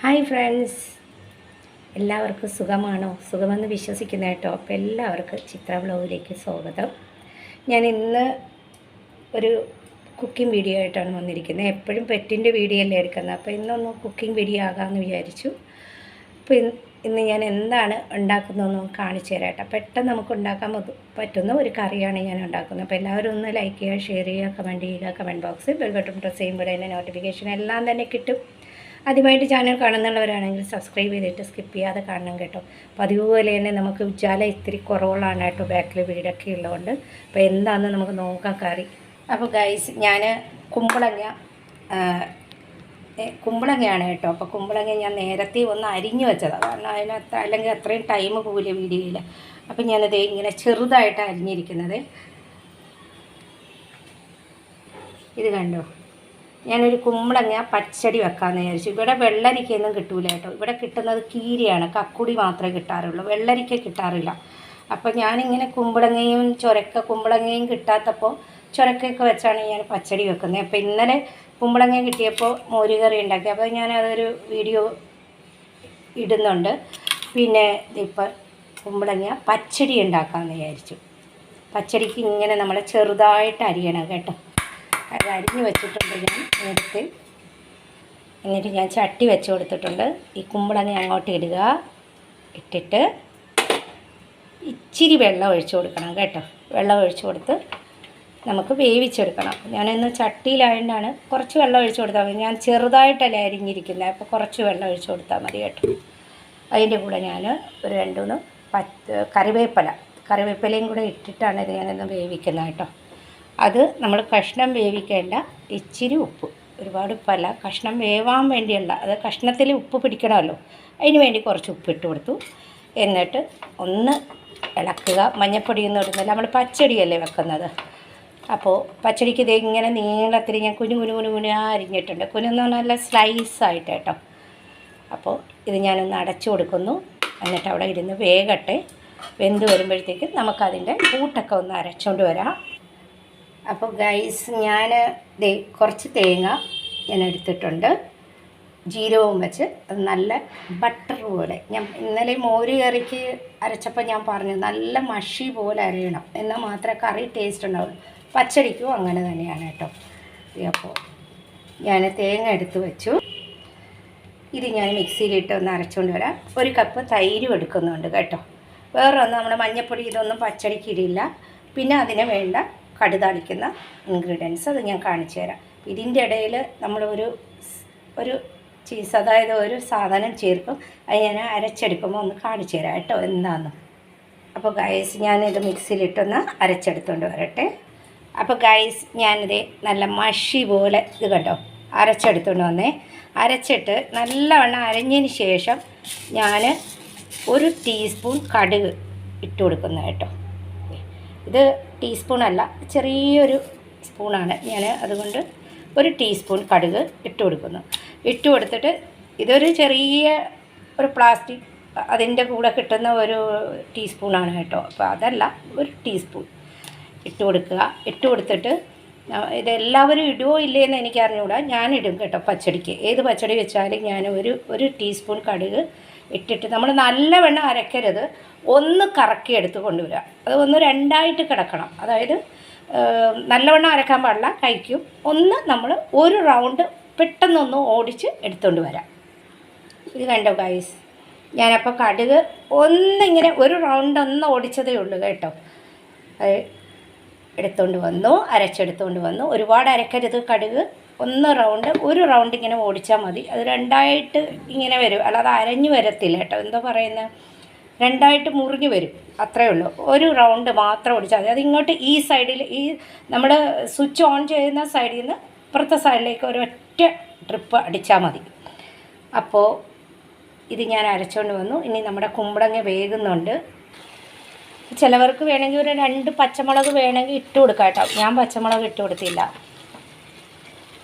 Hi friends. എല്ലാവർക്കും സുഖമാണോ? സുഖമെന്ന് വിശ്വസിക്കുന്ന കേട്ടോ. അപ്പോൾ എല്ലാവർക്കും ചിത്ര ബ്ലോഗിലേക്ക് സ്വാഗതം. ഞാൻ ഇന്ന് ഒരു കുക്കിംഗ് വീഡിയോ ആയിട്ടാണ് വന്നിരിക്കുന്നത്. എപ്പോഴും പെറ്റിന്റെ വീഡിയോ അല്ലേ എടുക്കുന്നത്? അപ്പോൾ ഇന്നൊന്ന് കുക്കിംഗ് വീഡിയോ ആകാമെന്ന് വിചാരിച്ചു. അപ്പോൾ ഇന്ന് ഞാൻ എന്താണ് ഉണ്ടാക്കുന്നതെന്ന് കാണിച്ചു തരാം കേട്ടോ. പെട്ടെന്ന് നമുക്ക് ഉണ്ടാക്കാൻ പറ്റുന്ന ഒരു കറിയാണ് ഞാൻ ഉണ്ടാക്കുന്നത്. അപ്പോൾ എല്ലാവരും ഒന്ന് ലൈക്ക് ചെയ്യുക ഷെയർ ചെയ്യുക കമന്റ് ചെയ്യുക കമന്റ് ബോക്സിൽ ബെൽ ബട്ടൺ പ്രസ് ചെയ്യുമ്പോൾ നോട്ടിഫിക്കേഷൻ എല്ലാം തന്നെ കിട്ടും. ആദ്യമായിട്ട് ചാനൽ കാണുന്നുള്ളവരാണെങ്കിൽ സബ്സ്ക്രൈബ് ചെയ്തിട്ട് സ്കിപ്പ് ചെയ്യാതെ കാണണം കേട്ടോ. പതിവ് പോലെ തന്നെ നമുക്ക് ഉജ്ജാല ഇത്തിരി കുറവുകളാണ് കേട്ടോ ബാക്കിൽ വീടൊക്കെ ഉള്ളതുകൊണ്ട്. അപ്പോൾ എന്താണെന്ന് നമുക്ക് നോക്കാം കറി. അപ്പോൾ ഗൈസ് ഞാൻ കുമ്പളങ്ങ കുമ്പളങ്ങയാണ് കേട്ടോ. അപ്പോൾ കുമ്പളങ്ങ ഞാൻ നേരത്തെ ഒന്ന് അരിഞ്ഞു വെച്ചതാണ് കാരണം അതിനകത്ത് അല്ലെങ്കിൽ അത്രയും ടൈം പോകില്ല വീഡിയോയിൽ അപ്പം ഞാനത് ഇങ്ങനെ ചെറുതായിട്ട് അരിഞ്ഞിരിക്കുന്നത്. ഇത് കണ്ടോ? ഞാനൊരു കുമ്പളങ്ങ പച്ചടി വെക്കാമെന്ന് വിചാരിച്ചു. ഇവിടെ വെള്ളരിക്കയൊന്നും കിട്ടൂല കേട്ടോ. ഇവിടെ കിട്ടുന്നത് കീരിയാണ്. കക്കുടി മാത്രമേ കിട്ടാറുള്ളൂ. വെള്ളരിക്ക കിട്ടാറില്ല. അപ്പോൾ ഞാനിങ്ങനെ കുമ്പളങ്ങയും ചൊരക്ക കുമ്പളങ്ങയും കിട്ടാത്തപ്പോൾ ചൊരക്കയൊക്കെ വെച്ചാണ് ഞാൻ പച്ചടി വെക്കുന്നത്. അപ്പോൾ ഇന്നലെ കുമ്പളങ്ങ കിട്ടിയപ്പോൾ മോരുകറി ഉണ്ടാക്കി. അപ്പോൾ ഞാനതൊരു വീഡിയോ ഇടുന്നുണ്ട്. പിന്നെ ഇപ്പം കുമ്പളങ്ങ പച്ചടി ഉണ്ടാക്കാമെന്ന് വിചാരിച്ചു. പച്ചടിക്ക് ഇങ്ങനെ നമ്മൾ ചെറുതായിട്ട് അരിയണം കേട്ടോ. അത് അരിഞ്ഞ് വെച്ചിട്ടുണ്ട് ഞാൻ നേരത്തെ എന്നിട്ട് ഞാൻ ചട്ടി വെച്ച് കൊടുത്തിട്ടുണ്ട്. ഈ കുമ്പളങ്ങ അങ്ങോട്ട് ഇടുക. ഇട്ടിട്ട് ഇച്ചിരി വെള്ളം ഒഴിച്ചു കൊടുക്കണം കേട്ടോ. വെള്ളം ഒഴിച്ചു കൊടുത്ത് നമുക്ക് വേവിച്ചെടുക്കണം. ഞാനിന്ന് ചട്ടിയിലായതുകൊണ്ടാണ് കുറച്ച് വെള്ളം ഒഴിച്ചു കൊടുത്താൽ മതി. ഞാൻ ചെറുതായിട്ടല്ലേ അരിഞ്ഞിരിക്കുന്നത് അപ്പോൾ കുറച്ച് വെള്ളം ഒഴിച്ചു കൊടുത്താൽ മതി കേട്ടോ. അതിന്റെ കൂടെ ഞാൻ ഒരു രണ്ട് മൂന്ന് പച്ച കറിവേപ്പില. കറിവേപ്പിലയും കൂടെ ഇട്ടിട്ടാണ് ഇത് ഞാനിന്ന് വേവിക്കുന്നത് കേട്ടോ. അത് നമ്മൾ കഷ്ണം വേവിക്കേണ്ട ഇച്ചിരി ഉപ്പ് ഒരുപാട് ഉപ്പല്ല കഷ്ണം വേവാൻ വേണ്ടിയുള്ള അത് കഷ്ണത്തിൽ ഉപ്പ് പിടിക്കണമല്ലോ അതിന് വേണ്ടി കുറച്ച് ഉപ്പ് ഇട്ട് കൊടുത്തു. എന്നിട്ട് ഒന്ന് ഇളക്കുക. മഞ്ഞപ്പൊടിയൊന്നും ഇടുന്നില്ല. നമ്മൾ പച്ചടിയല്ലേ വെക്കുന്നത്. അപ്പോൾ പച്ചടിക്ക് ഇത് ഇങ്ങനെ നീളത്തിൽ ഞാൻ കുനു കുനു കുനു കുനു അരിഞ്ഞിട്ടുണ്ട്. കുനു എന്ന് പറഞ്ഞാൽ നല്ല സ്ലൈസായിട്ട് കേട്ടോ. അപ്പോൾ ഇത് ഞാനൊന്ന് അടച്ചു കൊടുക്കുന്നു. എന്നിട്ട് അവിടെ ഇരുന്ന് വേഗട്ടെ വെന്ത് വരുമ്പോഴത്തേക്കും നമുക്കതിന്റെ കൂട്ടൊക്കെ ഒന്ന് അരച്ചുകൊണ്ട് വരാം. അപ്പോൾ ഗൈസ് ഞാൻ ദേ കുറച്ച് തേങ്ങ ഞാൻ എടുത്തിട്ടുണ്ട്. ജീരകവും വെച്ച് അത് നല്ല ബട്ടർ പോലെ. ഞാൻ ഇന്നലെ മോര് കറിക്ക് അരച്ചപ്പോൾ ഞാൻ പറഞ്ഞു നല്ല മഷി പോലെ അരയണം. എന്നാൽ മാത്രമേ കറി ടേസ്റ്റ് ഉണ്ടാവുള്ളൂ. പച്ചടിക്കും അങ്ങനെ തന്നെയാണ് കേട്ടോ. അപ്പോൾ ഞാൻ തേങ്ങ എടുത്ത് വെച്ചു. ഇത് ഞാൻ മിക്സിയിലിട്ട് ഒന്ന് അരച്ചുകൊണ്ട് വരാം. ഒരു കപ്പ് തൈരും എടുക്കുന്നുണ്ട് കേട്ടോ. വേറെ ഒന്നും നമ്മുടെ മഞ്ഞപ്പൊടി ഇതൊന്നും പച്ചടിക്കിടില്ല. പിന്നെ അതിന് വേണ്ട കടുതാളിക്കുന്ന ഇൻഗ്രീഡിയൻസ് അത് ഞാൻ കാണിച്ചു തരാം. ഇതിന്റെ ഇടയിൽ നമ്മൾ ഒരു ഒരു ചീസ് അതായത് ഒരു സാധനം ചേർക്കും. അത് ഞാൻ അരച്ചെടുക്കുമ്പോൾ ഒന്ന് കാണിച്ചു തരാം കേട്ടോ എന്താണെന്ന് അപ്പോൾ ഗൈസ് ഞാനിത് മിക്സിയിലിട്ടൊന്ന് അരച്ചെടുത്തുകൊണ്ട് വരട്ടെ. അപ്പോൾ ഗൈസ് ഞാനിത് നല്ല മഷി പോലെ ഇത് കണ്ടോ അരച്ചെടുത്തുകൊണ്ട് വന്നേ. അരച്ചിട്ട് നല്ലവണ്ണം അരഞ്ഞതിന് ശേഷം ഞാൻ ഒരു ടീസ്പൂൺ കടുക് ഇട്ട് കൊടുക്കുന്നു കേട്ടോ. ഇത് ടീസ്പൂൺ അല്ല ചെറിയൊരു സ്പൂണാണ്. ഞാൻ അതുകൊണ്ട് ഒരു ടീസ്പൂൺ കടുക് ഇട്ട് കൊടുക്കുന്നു. ഇട്ട് കൊടുത്തിട്ട് ഇതൊരു ചെറിയ ഒരു പ്ലാസ്റ്റിക് അതിന്റെ കൂടെ കിട്ടുന്ന ഒരു ടീസ്പൂണാണ് കേട്ടോ. അപ്പോൾ അതല്ല ഒരു ടീസ്പൂൺ ഇട്ട് കൊടുക്കുക. ഇട്ട് കൊടുത്തിട്ട് ഇതെല്ലാവരും ഇടുമോ ഇല്ലേ എന്ന് എനിക്ക് അറിഞ്ഞുകൂടാ ഞാൻ ഇടും കേട്ടോ പച്ചടിക്ക്. ഏത് പച്ചടി വെച്ചാലും ഞാൻ ഒരു ഒരു ടീസ്പൂൺ കടുക് ഇട്ടിട്ട് നമ്മൾ നല്ല നല്ലവണ്ണം അരക്കരുത്. ഒന്ന് കറക്കി എടുത്ത് കൊണ്ടുവരിക. അത് ഒന്ന് രണ്ടായിട്ട് കിടക്കണം. അതായത് നല്ലവണ്ണം അരക്കാൻ പാടില്ല കഴിക്കും. ഒന്ന് നമ്മൾ ഒരു റൗണ്ട് പെട്ടെന്നൊന്ന് ഓടിച്ച് എടുത്തുകൊണ്ട് വരാം. ഇത് കണ്ടോ ഗൈസ് ഞാനപ്പോൾ കടുക് ഒന്നിങ്ങനെ ഒരു റൗണ്ട് ഒന്ന് ഓടിച്ചതേ ഉള്ളൂ കേട്ടോ. അത് എടുത്തുകൊണ്ട് വന്നു അരച്ചെടുത്തുകൊണ്ട് വന്നു. ഒരുപാട് അരക്കരുത് കടുക്. ഒന്ന് റൗണ്ട് ഒരു റൗണ്ട് ഇങ്ങനെ ഓടിച്ചാൽ മതി. അത് രണ്ടായിട്ട് ഇങ്ങനെ വരും. അല്ലാതെ അരഞ്ഞു വരത്തില്ല കേട്ടോ. എന്താ പറയുന്നത് രണ്ടായിട്ട് മുറിഞ്ഞു വരും. അത്രയേ ഉള്ളൂ. ഒരു റൗണ്ട് മാത്രം ഓടിച്ചാൽ മതി. ഇങ്ങോട്ട് ഈ സൈഡിൽ ഈ നമ്മൾ സ്വിച്ച് ഓൺ ചെയ്യുന്ന സൈഡിൽ നിന്ന് ഇപ്പുറത്തെ സൈഡിലേക്ക് ഒരു ഒറ്റ ട്രിപ്പ് അടിച്ചാൽ മതി. അപ്പോൾ ഇത് ഞാൻ അരച്ചുകൊണ്ട് വന്നു. ഇനി നമ്മുടെ കുമ്പളങ്ങ വേകുന്നുണ്ട്. ചിലവർക്ക് വേണമെങ്കിൽ ഒരു രണ്ട് പച്ചമുളക് വേണമെങ്കിൽ ഇട്ട് കൊടുക്കാം കേട്ടോ. ഞാൻ പച്ചമുളക് ഇട്ട് കൊടുത്തില്ല.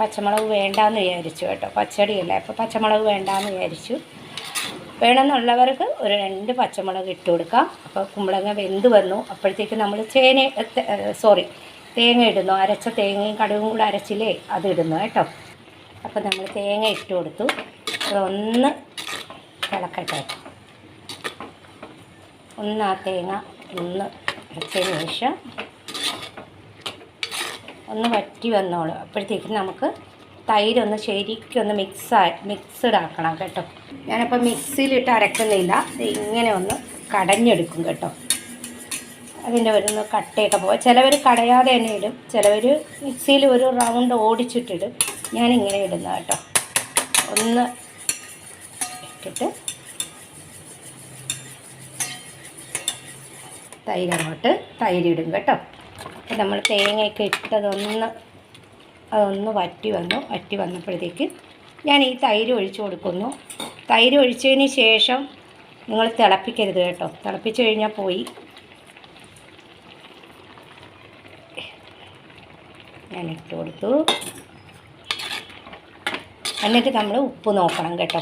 പച്ചമുളക് വേണ്ടാന്ന് വിചാരിച്ചു കേട്ടോ. പച്ചടിയല്ല. അപ്പോൾ പച്ചമുളക് വേണ്ടാന്ന് വിചാരിച്ചു. വേണമെന്നുള്ളവർക്ക് ഒരു രണ്ട് പച്ചമുളക് ഇട്ട് കൊടുക്കാം. അപ്പോൾ കുമ്പളങ്ങ വെന്ത് വന്നു. അപ്പോഴത്തേക്ക് നമ്മൾ ചേന സോറി തേങ്ങ ഇടുന്നു. അരച്ച തേങ്ങയും കടുകും കൂടെ അരച്ചില്ലേ അത് ഇടുന്നു കേട്ടോ. അപ്പോൾ നമ്മൾ തേങ്ങ ഇട്ട് കൊടുത്തു. അതൊന്ന് തിളക്കട്ടെ ഒന്ന് ആ തേങ്ങ ഒന്ന് അരച്ചതിന് ശേഷം ഒന്ന് വറ്റി വന്നോളൂ. അപ്പോഴത്തേക്കും നമുക്ക് തൈരൊന്ന് ശരിക്കൊന്ന് മിക്സ് മിക്സ്ഡ് ആക്കണം കേട്ടോ. ഞാനിപ്പോൾ മിക്സിയിലിട്ട് അരക്കുന്നില്ല. ഇങ്ങനെ ഒന്ന് കടഞ്ഞെടുക്കും കേട്ടോ. അതിന്റെ ഒരു കട്ടയൊക്കെ പോകാം ചിലവർ കടയാതെ തന്നെ ഇടും. ചിലവർ മിക്സിയിൽ ഒരു റൗണ്ട് ഓടിച്ചിട്ടിടും. ഞാനിങ്ങനെ ഇടുന്ന കേട്ടോ. ഒന്ന് ഇട്ടിട്ട് തൈര് അങ്ങോട്ട് തൈരിടും കേട്ടോ. നമ്മൾ തേങ്ങയൊക്കെ ഇട്ടതൊന്ന് അതൊന്ന് വറ്റി വന്നു. വറ്റി വന്നപ്പോഴത്തേക്ക് ഞാൻ ഈ തൈര് ഒഴിച്ചു കൊടുക്കുന്നു. തൈര് ഒഴിച്ചതിന് ശേഷം നിങ്ങൾ തിളപ്പിക്കരുത് കേട്ടോ. തിളപ്പിച്ച് കഴിഞ്ഞാൽ പോയി. ഞാൻ ഇട്ട് കൊടുത്തു. എന്നിട്ട് നമ്മൾ ഉപ്പ് നോക്കണം കേട്ടോ.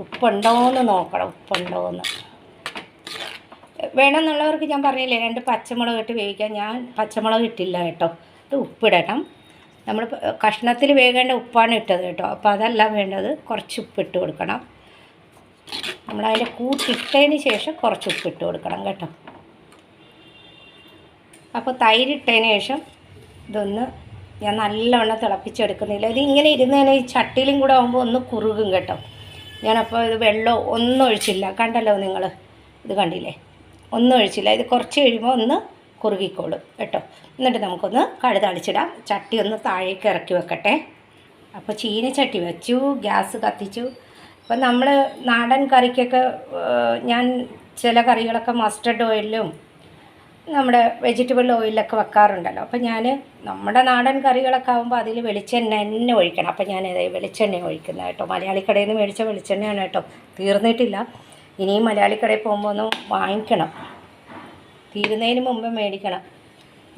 ഉപ്പുണ്ടോയെന്ന് നോക്കണം. ഉപ്പുണ്ടോയെന്ന് വേണമെന്നുള്ളവർക്ക് ഞാൻ പറഞ്ഞില്ലേ രണ്ട് പച്ചമുളക് ഇട്ട് വേവിക്കാം. ഞാൻ പച്ചമുളക് ഇട്ടില്ല കേട്ടോ. ഇത് ഉപ്പിടണം. നമ്മൾ കഷ്ണത്തിൽ വേകേണ്ട ഉപ്പാണ് ഇട്ടത് കേട്ടോ. അപ്പോൾ അതല്ല വേണ്ടത്. കുറച്ച് ഉപ്പിട്ട് കൊടുക്കണം. നമ്മളതിന്റെ കൂട്ടിട്ടതിന് ശേഷം കുറച്ച് ഉപ്പിട്ട് കൊടുക്കണം കേട്ടോ. അപ്പോൾ തൈരിട്ടതിന് ശേഷം ഇതൊന്ന് ഞാൻ നല്ലവണ്ണം തിളപ്പിച്ചെടുക്കുന്നില്ല. ഇത് ഇങ്ങനെ ഇരുന്നതിന് ഈ ചട്ടിയിലും കൂടെ ആകുമ്പോൾ ഒന്ന് കുറുകും കേട്ടോ. ഞാനപ്പോൾ ഇത് വെള്ളം ഒന്നും ഒഴിച്ചില്ല. കണ്ടല്ലോ നിങ്ങൾ? ഇത് കണ്ടില്ലേ? ഒന്നും ഒഴിച്ചില്ല. ഇത് കുറച്ച് കഴിയുമ്പോൾ ഒന്ന് കുറുകിക്കോളും കേട്ടോ. എന്നിട്ട് നമുക്കൊന്ന് കടുതളിച്ചിടാം ചട്ടി ഒന്ന് താഴേക്ക് ഇറക്കി വെക്കട്ടെ. അപ്പോൾ ചീനച്ചട്ടി വെച്ചു ഗ്യാസ് കത്തിച്ചു. അപ്പം നമ്മൾ നാടൻ കറിക്കൊക്കെ ഞാൻ ചില കറികളൊക്കെ മസ്റ്റർഡ് ഓയിലും നമ്മുടെ വെജിറ്റബിൾ ഓയിലൊക്കെ വെക്കാറുണ്ടല്ലോ. അപ്പം ഞാൻ നമ്മുടെ നാടൻ കറികളൊക്കെ ആകുമ്പോൾ അതിൽ വെളിച്ചെണ്ണ തന്നെ ഒഴിക്കണം. അപ്പം ഞാൻ വെളിച്ചെണ്ണ ഒഴിക്കുന്നത് കേട്ടോ. മലയാളി കടയിൽ നിന്ന് മേടിച്ച വെളിച്ചെണ്ണയാണ് കേട്ടോ. തീർന്നിട്ടില്ല. ഇനിയും മലയാളി കടയിൽ പോകുമ്പോൾ ഒന്ന് വാങ്ങിക്കണം. തീരുന്നതിന് മുമ്പ് മേടിക്കണം.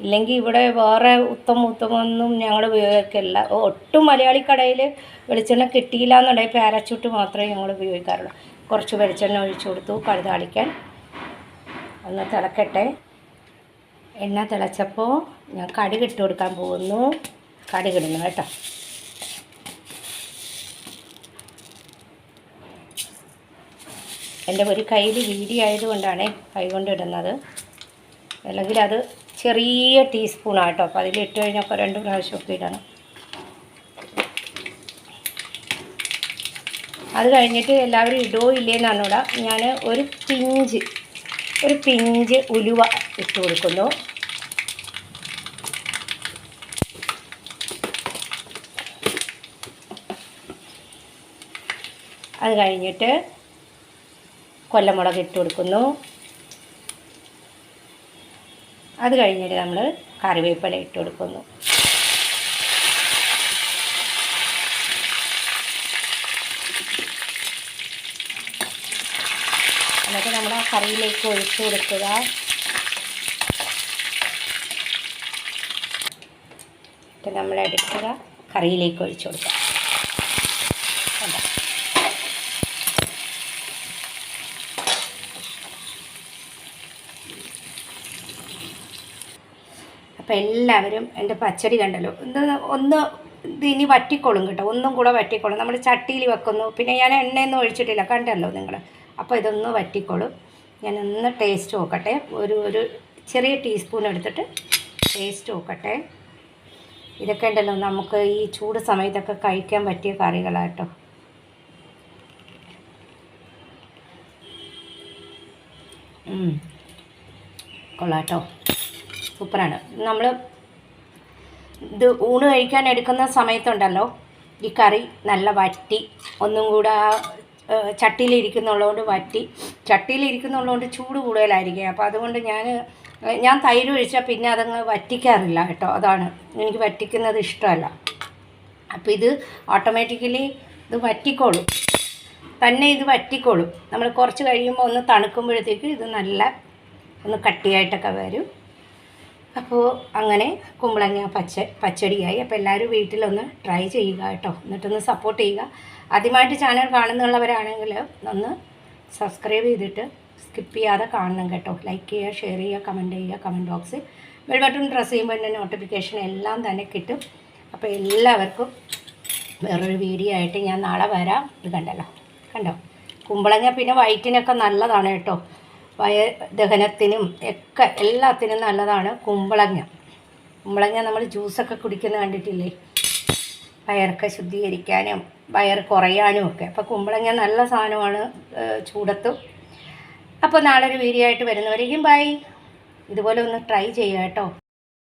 ഇല്ലെങ്കിൽ ഇവിടെ വേറെ ഉത്തമ ഉത്തമൊന്നും ഞങ്ങൾ ഉപയോഗിക്കില്ല ഒട്ടും മലയാളി കടയിൽ വെളിച്ചെണ്ണ കിട്ടിയില്ല എന്നുണ്ടെങ്കിൽ പാരച്ചൂട്ട് മാത്രമേ ഞങ്ങൾ ഉപയോഗിക്കാറുള്ളൂ. കുറച്ച് വെളിച്ചെണ്ണ ഒഴിച്ചു കൊടുത്തു കഴുതാളിക്കാൻ ഒന്ന് തിളക്കട്ടെ. എണ്ണ തിളച്ചപ്പോൾ ഞാൻ കടി ഇട്ട് കൊടുക്കാൻ പോകുന്നു. കടുകിടുന്നു കേട്ടോ. എന്റെ ഒരു കയ്യിൽ വീതി ആയതുകൊണ്ടാണ് കൈ അല്ലെങ്കിൽ അത് ചെറിയ ടീസ്പൂണാണ് കേട്ടോ അപ്പോൾ അതിലിട്ട് കഴിഞ്ഞപ്പോൾ രണ്ട് പ്രാവശ്യമൊക്കെ ഇടണം. അത് കഴിഞ്ഞിട്ട് എല്ലാവരും ഇടോ ഇല്ലേന്നാണ് ഇവിടെ ഞാൻ ഒരു പിഞ്ച് ഒരു പിഞ്ച് ഉലുവ ഇട്ട് കൊടുക്കുന്നു. അത് കഴിഞ്ഞിട്ട് കൊല്ലമുളക് ഇട്ട് കൊടുക്കുന്നു. അത് കഴിഞ്ഞിട്ട് നമ്മൾ കറിവേപ്പില ഇട്ട് കൊടുക്കുന്നു. എന്നിട്ട് നമ്മൾ ആ കറിയിലേക്ക് ഒഴിച്ച് കൊടുക്കുക. എന്നിട്ട് നമ്മൾ എടുക്കുക. കറിയിലേക്ക് ഒഴിച്ചു കൊടുക്കുക. അപ്പോൾ എല്ലാവരും എന്റെ പച്ചടി കണ്ടല്ലോ. ഒന്ന് ഒന്ന് ഇനി വറ്റിക്കോളും കേട്ടോ. ഒന്നും കൂടെ വറ്റിക്കോളും. നമ്മൾ ചട്ടിയിൽ വെക്കുന്നു. പിന്നെ ഞാൻ എണ്ണയൊന്നും ഒഴിച്ചിട്ടില്ല. കണ്ടല്ലോ നിങ്ങൾ അപ്പോൾ ഇതൊന്ന് വറ്റിക്കോളും. ഞാൻ ഒന്ന് ടേസ്റ്റ് നോക്കട്ടെ. ഒരു ഒരു ചെറിയ ടീസ്പൂൺ എടുത്തിട്ട് ടേസ്റ്റ് നോക്കട്ടെ. ഇതൊക്കെ ഉണ്ടല്ലോ. നമുക്ക് ഈ ചൂട് സമയത്തൊക്കെ കഴിക്കാൻ പറ്റിയ കറികളാട്ടോ. കൊള്ളാട്ടോ സൂപ്പറാണ്. നമ്മൾ ഇത് ഊണ് കഴിക്കാൻ എടുക്കുന്ന സമയത്തുണ്ടല്ലോ ഈ കറി നല്ല വറ്റി ഒന്നും കൂടെ ആ, ചട്ടിയിലിരിക്കുന്നുള്ളതുകൊണ്ട് വറ്റി. ചട്ടിയിലിരിക്കുന്നുള്ളതുകൊണ്ട് ചൂട് കൂടുതലായിരിക്കും. അപ്പോൾ അതുകൊണ്ട് ഞാൻ ഞാൻ തൈര് ഒഴിച്ചാൽ പിന്നെ അതങ്ങ് വറ്റിക്കാറില്ല കേട്ടോ. അതാണ്. എനിക്ക് വറ്റിക്കുന്നത് ഇഷ്ടമല്ല. അപ്പോൾ ഇത് ഓട്ടോമാറ്റിക്കലി ഇത് വറ്റിക്കോളും. തന്നെ ഇത് വറ്റിക്കോളും. നമ്മൾ കുറച്ച് കഴിയുമ്പോൾ ഒന്ന് തണുക്കുമ്പോഴത്തേക്ക് ഇത് നല്ല ഒന്ന് കട്ടിയായിട്ടൊക്കെ വരും. അപ്പോൾ അങ്ങനെ കുമ്പളങ്ങ പച്ച പച്ചടിയായി. അപ്പോൾ എല്ലാവരും വീട്ടിലൊന്ന് ട്രൈ ചെയ്യുക കേട്ടോ. എന്നിട്ടൊന്ന് സപ്പോർട്ട് ചെയ്യുക. ആദ്യമായിട്ട് ചാനൽ കാണുന്നുള്ളവരാണെങ്കിൽ ഒന്ന് സബ്സ്ക്രൈബ് ചെയ്തിട്ട് സ്കിപ്പ് ചെയ്യാതെ കാണണം കേട്ടോ. ലൈക്ക് ചെയ്യുക ഷെയർ ചെയ്യുക കമന്റ് ചെയ്യുക കമന്റ് ബോക്സിൽ ബെൽ പ്രസ് ചെയ്യുമ്പോൾ തന്നെ നോട്ടിഫിക്കേഷൻ എല്ലാം തന്നെ കിട്ടും. അപ്പോൾ എല്ലാവർക്കും വേറൊരു വീഡിയോ ആയിട്ട് ഞാൻ നാളെ വരാം. ഇത് കണ്ടല്ലോ. കണ്ടോ? കുമ്പളങ്ങ പിന്നെ വയറ്റിനൊക്കെ നല്ലതാണ് കേട്ടോ. വയ ദഹനത്തിനും ഒക്കെ എല്ലാത്തിനും നല്ലതാണ് കുമ്പളങ്ങ. കുമ്പളങ്ങ നമ്മൾ ജ്യൂസൊക്കെ കുടിക്കുന്ന കണ്ടിട്ടില്ലേ? വയറൊക്കെ ശുദ്ധീകരിക്കാനും വയർ കുറയാനും ഒക്കെ. അപ്പോൾ കുമ്പളങ്ങ നല്ല സാധനമാണ് ചൂടത്തും. അപ്പോൾ നാളെ ഒരു വീഡിയോ ആയിട്ട് വരുന്നവരേക്കും ബൈ ഇതുപോലെ ഒന്ന് ട്രൈ ചെയ്യുക കേട്ടോ